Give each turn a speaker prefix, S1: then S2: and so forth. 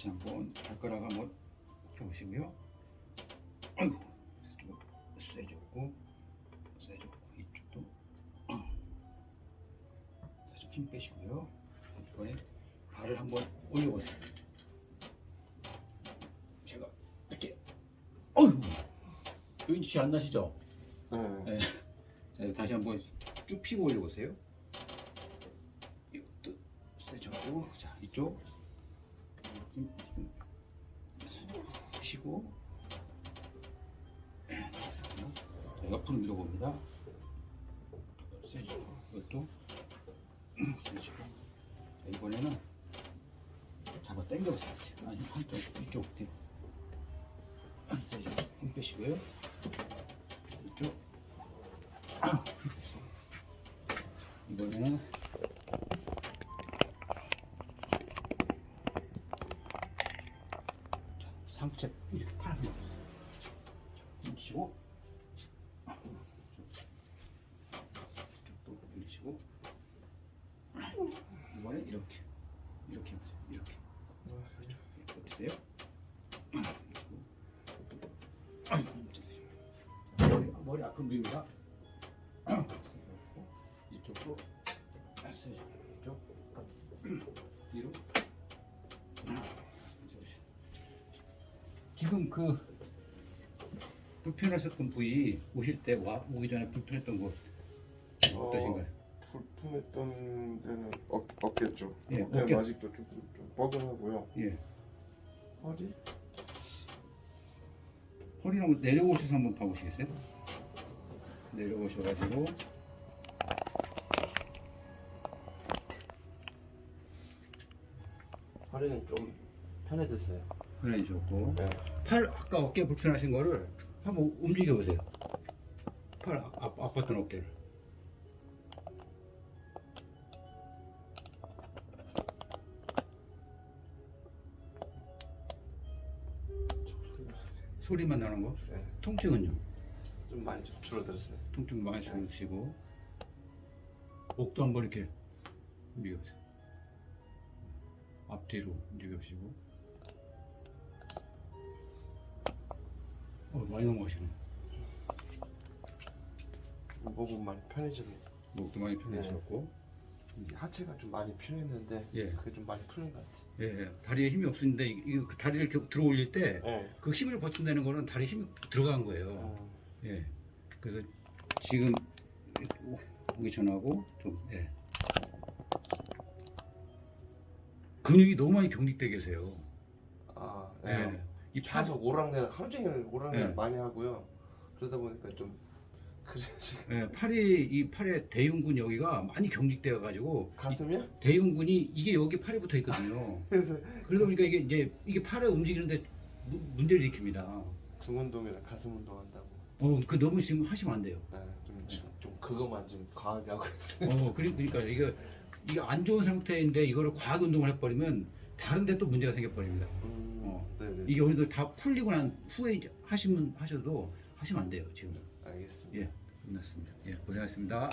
S1: 다시 한번 발가락 한번 펴보시고요. 아이고 좀 세졌고 세졌고 이쪽도 살짝 힘 빼시고요. 이번에 발을 한번 올려보세요. 제가 이렇게 어휴 여기 지 안 나시죠?
S2: 네.
S1: 네. 자, 다시 한번 쭉 피고 올려보세요. 이것도 세졌고, 자, 이쪽. 피고. 네, 됐어요. 자, 옆으로 밀어봅니다. 세지고, 이것도 세지고. 자, 이번에는 잡아 당겨보세요. 아니, 한쪽, 이쪽 뒤로. 세지고, 힘 빼시고요. 이쪽. 이번에는 자, 상체 팔 한번 치고 이쪽도 올리시고 이번에 이렇게 이렇게 하세요. 이렇게. 어떠세요? 자, 머리, 앞으로 밀입니다 지금 그 불편하셨던 부위 오실 때 와, 오기 전에 불편했던 곳 어떠신가요?
S2: 불편했던 데는 어, 어깨 쪽.
S1: 예,
S2: 어깨는
S1: 어깨.
S2: 아직도 조금 좀 뻐근하고요.
S1: 예.
S2: 허리?
S1: 허리를 한번 내려오셔서 한번 봐보시겠어요? 내려오셔가지고
S3: 허리는 좀 편해졌어요.
S1: 편해지셨고
S3: 네.
S1: 팔 아까 어깨 불편하신 거를 한번 움직여 보세요. 팔 아, 아, 아팠던 어깨를. 소리만 나는 거.
S3: 네.
S1: 통증은요?
S3: 좀 많이 좀 줄어들었어요.
S1: 통증 많이 줄으시고 목도 한번 이렇게 움직여보세요. 앞뒤로 움직여보시고 많이 넘어가시네.
S3: 목은 많이 편해졌네요.
S1: 목도 많이 편해지셨고
S3: 이 하체가 좀 많이 필요했는데
S1: 예.
S3: 그게 좀 많이 풀린 것 같아요.
S1: 예, 예. 다리에 힘이 없었는데 이- 이거 그 다리를 이렇게 들어 올릴 때그
S3: 네.
S1: 힘을 버틴다는 거는 다리에 힘이 들어간 거예요.
S3: 어,
S1: 예. 그래서 지금 오기 전하고 좀 예. 근육이 너무 많이 경직돼 계세요.
S3: 아,
S1: 예.
S3: 예.
S1: 이 팔,
S3: 계속 오락내락 하루 종일 오락내락
S1: 네.
S3: 많이 하고요. 그러다 보니까 좀 그래 지금
S1: 예, 팔이 이 팔의 대흉근 여기가 많이 경직돼 가지고
S3: 가슴이요?
S1: 대흉근이 이게 여기 팔에 붙어 있거든요.
S3: 그래서
S1: 그러다 보니까 이게 이제 이게 팔을 움직이는데 무- 문제를 일으킵니다.
S3: 등 운동이랑 가슴 운동한다고.
S1: 어, 그 너무 지금 하시면 안 돼요.
S3: 네, 좀, 좀, 좀 그거만 좀 과하게 하고 있어요.
S1: 어, 그리- 그러니까 이거 이게 안 좋은 상태인데 이거를 과하게 운동을 해버리면 다른데 또 문제가 생겨버립니다.
S3: 음.
S1: 이게 우리도 다 풀리고 난 후에 하시면 하셔도 하시면 안 돼요 지금.
S3: 알겠습니다.
S1: 예, 끝났습니다. 예, 고생하셨습니다.